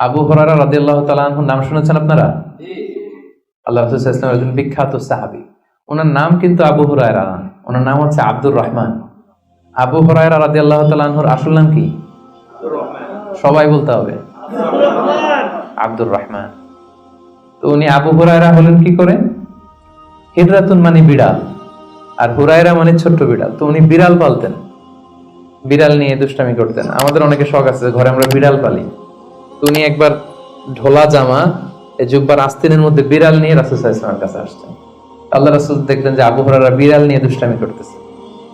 আবু হরারা রাদি আল্লাহ তালাহুর নাম শুনেছেন আপনারা? আল্লাহ রসুল ইসলাম একজন বিখ্যাত সাহাবি। ওনার নাম কিন্তু আবু হুরায়রা না ওনার নাম হচ্ছে আব্দুর রহমান। আবু হরায়রা রাদি আল্লাহ তালাহুর আসল নাম কি? সবাই বলতে হবে। আব্দুর রহমান। তো উনি আবু হুরায়রা হলেন কি করে? হিজরাতুন মানে বিড়াল আর হুরায়রা মানে ছোট্ট বিড়াল। তো উনি বিড়াল পালতেন। বিড়াল নিয়ে দুষ্টামি করতেন। আমাদের অনেকে শখ আছে ঘরে আমরা বিড়াল পালি। উনি একবার ঢোলা জামা জুব্বার আস্তিনের মধ্যে বিড়াল নিয়ে রাসুল ইসলামের কাছে আসছেন আল্লাহ রাসুল দেখলেন যে আবু হুরায়রা বিড়াল নিয়ে দুষ্টামি করতেছে।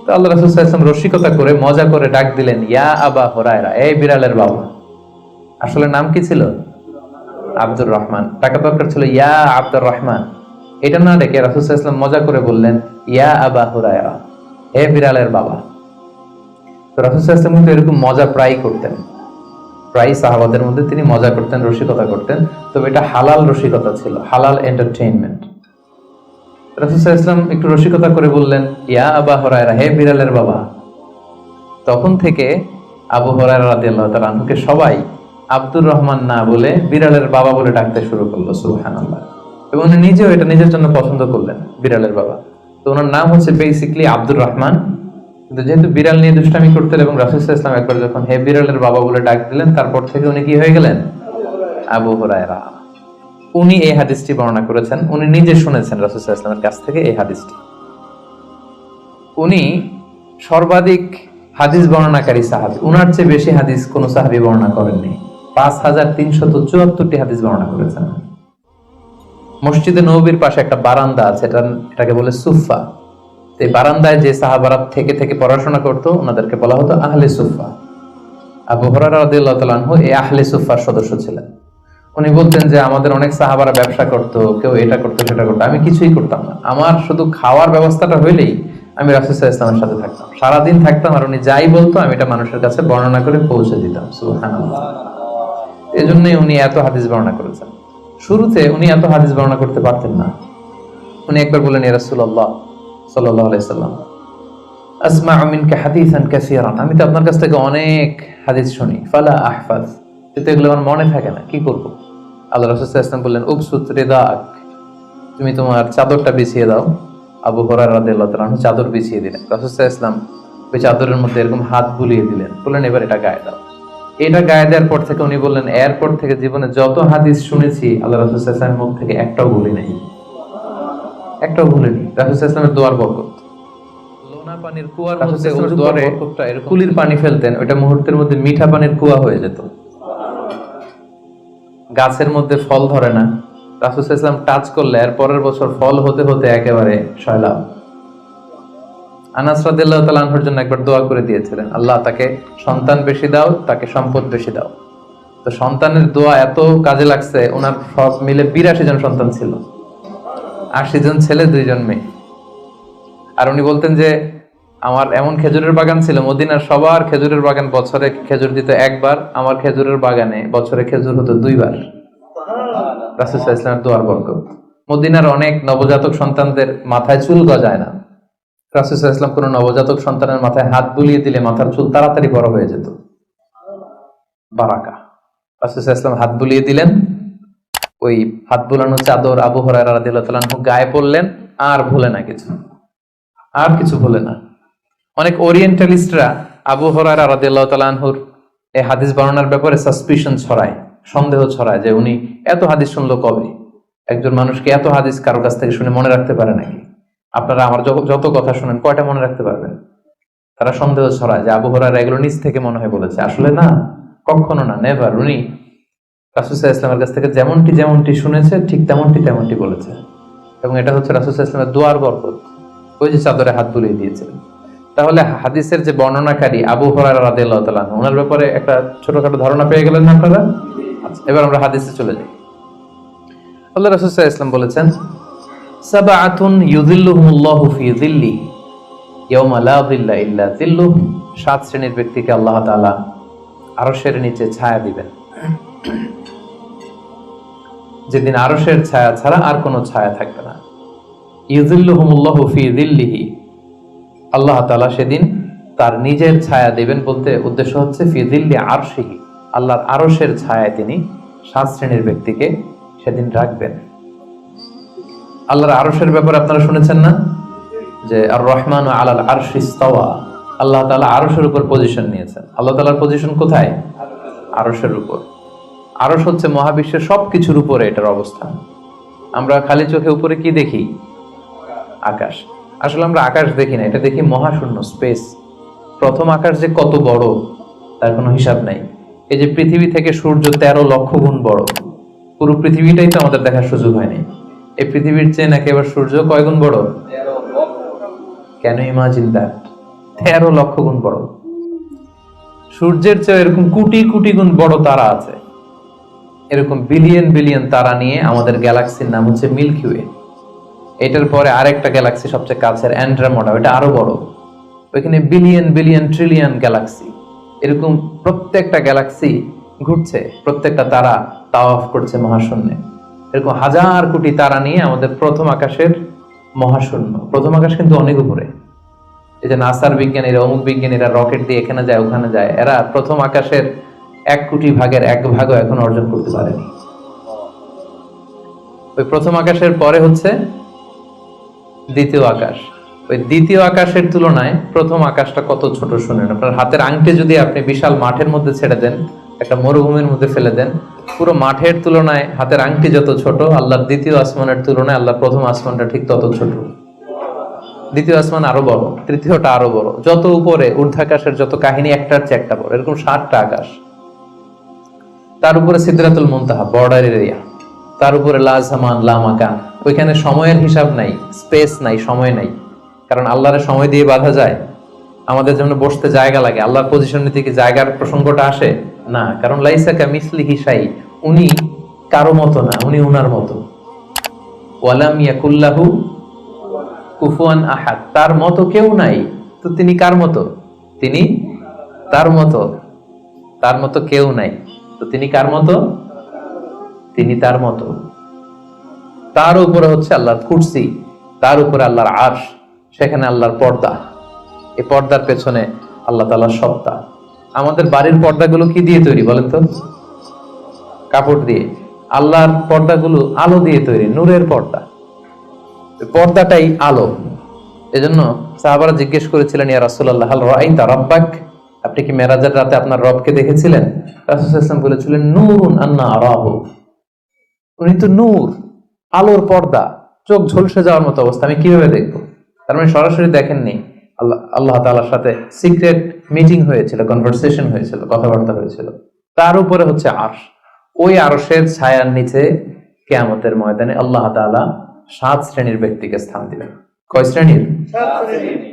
তো আল্লাহ রাসুল ইসলাম রসিকতা করে, মজা করে ডাক দিলেন, ইয়া আবা হুরায়রা, এই বিড়ালের বাবা। আসলে নাম কি ছিল? আব্দুর রহমান। টাকা দরকার ছিল, ইয়া আব্দুর রহমান। এটা না ডেকে রাসুল ইসলাম মজা করে বললেন, ইয়া আবা হুরায়রা, হে বিড়ালের বাবা। তো রাসুল ইসলাম কিন্তু এরকম মজা প্রায় করতেন। প্রায় সাহাবাদের মধ্যে তিনি মজা করতেন, রসিকতা করতেন। তবে এটা হালাল রসিকতা ছিল, হালাল এন্টারটেইনমেন্ট রাসুল ইসলাম একটু রসিকতা করে বললেন, ইয়া আবা হরায়রা, হে বিড়ালের বাবা। তখন থেকে আবু হরায়রা রাদিয়াল্লাহু তাআলা আনহুকে সবাই আব্দুর রহমান না বলে বিড়ালের বাবা বলে ডাকতে শুরু করল, সুবহানাল্লাহ। এবং উনি নিজেও এটা নিজের জন্য পছন্দ করলেন, বিড়ালের বাবা। তো ওনার নাম হচ্ছে বেসিকলি আব্দুর রহমান। কিন্তু যেহেতু বিড়াল নিয়ে দুষ্টামি করতেন এবং রাসুল ইসলাম একবার যখন হে বিড়ালের বাবা বলে ডাক দিলেন, তারপর থেকে উনি কি হয়ে গেলেন? আবু হরায়রা। উনি এই হাদিসটি বর্ণনা করেছেন, উনি নিজে শুনেছেন রাসুল ইসলামের কাছ থেকে এই হাদিসটি। উনি সর্বাধিক হাদিস বর্ণনাকারী সাহাবি। উনার চেয়ে বেশি হাদিস কোন সাহাবি বর্ণনা করেননি। পাঁচ হাজার তিনশত চুয়াত্তরটি হাদিস বর্ণনা করেছেন। মসজিদে নবীর পাশে একটা বারান্দা আছে, এটা এটাকে বলে সুফা তো বারান্দায় যে সাহাবারা থেকে থেকে পড়াশোনা করতো, ওনাদেরকে বলা হতো আহলে সুফা আবু হরারা রাদিয়াল্লাহু তাআলা আনহু এই আহলে সুফার সদস্য ছিলেন। উনি বলতেন যে, আমাদের অনেক সাহাবারা ব্যবসা করতো, কেউ এটা করতো, সেটা করতো। আমি কিছুই করতাম না। আমার শুধু খাওয়ার ব্যবস্থাটা হইলেই আমি রাসুসাহ ইসলামের সাথে থাকতাম। সারাদিন থাকতাম আর উনি যাই বলতো, আমি এটা মানুষের কাছে বর্ণনা করে পৌঁছে দিতাম। এই জন্যই উনি এত হাদিস বর্ণনা করেছেন। শুরুতে উনি এত হাদিস বর্ণনা করতে পারতেন না। উনি একবার বলেন রাসূলুল্লাহ আমি তো আপনার কাছ থেকে অনেক হাদিস শুনি। ফালা আহফাজ। এগুলো আমার মনে থাকে না। কি আল্লাহ বললেন তুমি তোমার চাদরটা বিছিয়ে দাও। আবু হরার চাদর বিছিয়ে দিলেন। রাসূল ওই চাদরের মধ্যে এরকম হাত বুলিয়ে দিলেন। বললেন, এবার এটা গায়ে দাও। এটা গায়ে দেওয়ার পর থেকে উনি বললেন, এরপর থেকে জীবনে যত হাদিস শুনেছি, আল্লাহ রাসূল মুখ থেকে একটাও বলি নাই। একটাও ভুলিনি রাসূল সাল্লাল্লাহু আলাইহি ওয়াসাল্লামের দোয়ার বরকত। লোনা পানির কুয়ার মধ্যে ওর দোয়ারে কুলির পানি ফেলতেন ওইটা মুহূর্তের মধ্যে মিঠা পানির কুয়া হয়ে যেত। গাছের মধ্যে ফল ধরে না। রাসুল ইসলাম টাচ করলে এর পরের বছর ফল হতে হতে একেবারে সয়লাভ আনাস রাদিল্লাহ তালানহর জন্য একবার দোয়া করে দিয়েছিলেন আল্লাহ তাকে সন্তান বেশি দাও তাকে সম্পদ বেশি দাও। তো সন্তানের দোয়া এত কাজে লাগছে ওনার সব মিলে বিরাশি জন সন্তান ছিল। আশি জন ছেলে দুইজন মেয়ে। আর উনি বলতেন যে আমার এমন খেজুরের বাগান ছিল মদিনার সবার খেজুরের বাগান বছরে খেজুর দিত একবার আমার খেজুরের বাগানে বছরে খেজুর হতো দুইবার। ইসলামের দোয়ার বরকত। মদিনার অনেক নবজাতক সন্তানদের মাথায় চুল গজায় না। রাসুল ইসলাম কোনো নবজাতক সন্তানের মাথায় হাত বুলিয়ে দিলে মাথার চুল তাড়াতাড়ি বড় হয়ে যেত। বারাকা। রাসুল ইসলাম হাত বুলিয়ে দিলেন ওই হাত বুলানো চাদর আবু হরাই রাদিল্লাহ গায়ে পড়লেন, আর ভুলে না কিছু। আর কিছু ভুলে না। অনেক ওরিয়েন্টালিস্টরা আবু তালানহুর এই হাদিস বর্ণনার ব্যাপারে সাসপিশন ছড়ায়, সন্দেহ ছড়ায় যে উনি এত হাদিস শুনলো কবে? একজন মানুষকে এত হাদিস কারও কাছ থেকে শুনে মনে রাখতে পারে নাকি? আপনারা আমার যত কথা শুনেন, কয়টা মনে রাখতে পারবেন? তারা সন্দেহ ছড়ায় যে আবু হরার এগুলো নিজ থেকে মনে হয় বলেছে। আসলে না, কখনো না নেভার উনি রাসুসাহ ইসলামের কাছ থেকে যেমনটি যেমনটি শুনেছে, ঠিক তেমনটি তেমনটি বলেছে। এবং এটা হচ্ছে রাসুসাহ ইসলামের দোয়ার বরকত। ওই যে চাদরে হাত বুলিয়ে দিয়েছিলেন তাহলে হাদিসের যে বর্ণনাকারী আবু হরার রাদিয়াল্লাহু তাআলা ওনার ব্যাপারে একটা ছোটখাটো ধারণা পেয়ে গেলেন আপনারা? এবার আমরা হাদিসে চলে যাই। আল্লাহ আলাইহি ওয়াসাল্লাম বলেছেন, সাবআতুন ইউযিল্লুহুমুল্লাহু ফি যিল্লি ইয়াওমা লা যিল্লা ইল্লা যিল্লুহ। সাত শ্রেণির ব্যক্তিকে আল্লাহ তাআলা আরশের নিচে ছায়া দিবেন। যেদিন আরশের ছায়া ছাড়া আর কোনো ছায়া থাকবে না। ইউযিল্লুহুমুল্লাহু ফি যিল্লিহি। আল্লাহ তালা সেদিন তার নিজের ছায়া দেবেন বলতে উদ্দেশ্য হচ্ছে ফিদিল্লি আরশিহি। আল্লাহর আরশের ছায়ায় তিনি সাত শ্রেণির ব্যক্তিকে সেদিন রাখবেন। আল্লাহর আরসের ব্যাপারে আপনারা শুনেছেন না? যে আর রহমান আলাল আরশ ইস্তাওয়া। আল্লাহ তাআলা আরশের উপর পজিশন নিয়েছেন। আল্লাহ তাআলার পজিশন কোথায়? আরশের উপর। আরশ হচ্ছে মহাবিশ্বের সবকিছুর উপরে এটার অবস্থান। আমরা খালি চোখে উপরে কি দেখি? আকাশ। আসলে আমরা আকাশ দেখি না, এটা দেখি মহাশূন্য, স্পেস। প্রথম আকাশ যে কত বড়, তার কোনো হিসাব নাই। এই যে পৃথিবী থেকে সূর্য তেরো লক্ষ গুণ বড়, পুরো পৃথিবীটাই তো আমাদের দেখার সুযোগ হয়নি। এই পৃথিবীর চেয়ে নাকি এবার সূর্য কয় গুণ বড়? কেন ইমাজিন দ্যাট তেরো লক্ষ গুণ বড়। সূর্যের চেয়ে এরকম কোটি কোটি গুণ বড় তারা আছে। এরকম বিলিয়ন বিলিয়ন তারা নিয়ে আমাদের গ্যালাক্সির নাম হচ্ছে মিল্কি ওয়ে এটার পরে আরেকটা গ্যালাক্সি সবচেয়ে কাছের অ্যান্ড্রামোডা ওটা আরও বড়। ওইখানে বিলিয়ন বিলিয়ন ট্রিলিয়ন গ্যালাক্সি এরকম প্রত্যেকটা গ্যালাক্সি ঘুরছে, প্রত্যেকটা তারা তাওয়াফ করছে মহাশূন্যে। এরকম হাজার কোটি তারা নিয়ে আমাদের প্রথম আকাশের মহাশূন্য। প্রথম আকাশ কিন্তু অনেক উপরে। এই যে নাসার বিজ্ঞানীরা, অমুক বিজ্ঞানীরা রকেট দিয়ে এখানে যায়, ওখানে যায়, এরা প্রথম আকাশের এক কোটি ভাগের এক ভাগও এখন অর্জন করতে পারেনি। ওই প্রথম আকাশের পরে হচ্ছে দ্বিতীয় আকাশ। ওই দ্বিতীয় আকাশের তুলনায় প্রথম আকাশটা কত ছোট শুনেন। আপনার হাতের আংটি যদি আপনি বিশাল মাঠের মধ্যে ছেড়ে দেন, একটা মরুভূমির মধ্যে ফেলে দেন, পুরো মাঠের তুলনায় হাতের আংটি যত ছোট, আল্লাহর দ্বিতীয় আসমানের তুলনায় আল্লাহর প্রথম আসমানটা ঠিক তত ছোট। দ্বিতীয় আসমান আরও বড়, তৃতীয়টা আরও বড়। যত উপরে ঊর্ধ্বাকাশের যত কাহিনী, একটার চেয়ে একটা বড়। এরকম ষাটটা আকাশ। তার উপরে সিদ্ধাতুল মুনতাহা বর্ডার এরিয়া তার উপরে লাজহামান লামাকান ওইখানে সময়ের হিসাব নাই স্পেস নাই, সময় নাই। কারণ আল্লাহরের সময় দিয়ে বাধা যায়, আমাদের যেমন বসতে জায়গা লাগে। আল্লাহর পজিশনে থেকে জায়গার প্রসঙ্গটা আসে? না, কারণ লাইসাকা মিসলি হিসাই উনি কারও মতো না, উনি উনার মতো। ওয়ালাম ইয়াকুল্লাহু কুফুয়ান আহাদ। তার মতো কেউ নাই, তো তিনি কার মতো? তিনি তার মতো তার মতো কেউ নাই। তো তিনি কার মতো? তিনি তার মতো। তার উপরে হচ্ছে আল্লাহর কুরসি, তার উপরে আল্লাহর আর্শ, সেখানে আল্লাহর পর্দা। এই পর্দার পেছনে আল্লাহ তাআলার সত্তা। আমাদের বাড়ির পর্দাগুলো কি দিয়ে তৈরি বলেন তো? কাপড় দিয়ে। আল্লাহর পর্দাগুলো আলো দিয়ে তৈরি, নূরের পর্দা। পর্দাটাই আলো। এজন্য সাহাবারা জিজ্ঞেস করেছিলেন, ইয়া রাসূলুল্লাহ, হাল রাআইতা রাব্বাক? আপনি কি মেরাজের রাতে আপনার রবকে দেখেছিলেন? ওয়াসাল্লাম বলেছিলেন, নূরুন আন্না আরাহু। উনি তো নূর, আলোর পর্দা, চোখ ঝলসে যাওয়ার মতো অবস্থা, আমি কীভাবে দেখব? তার মানে সরাসরি দেখেননি। আল্লাহ আল্লাহ তাআলার সাথে সিক্রেট মিটিং হয়েছিল, কনভারসেশন হয়েছিল, কথাবার্তা হয়েছিল। তার উপরে হচ্ছে আরশ। ওই আরশের ছায়ার নিচে কেয়ামতের ময়দানে আল্লাহ তাআলা সাত শ্রেণির ব্যক্তিকে স্থান দিবেন। কয় শ্রেণির।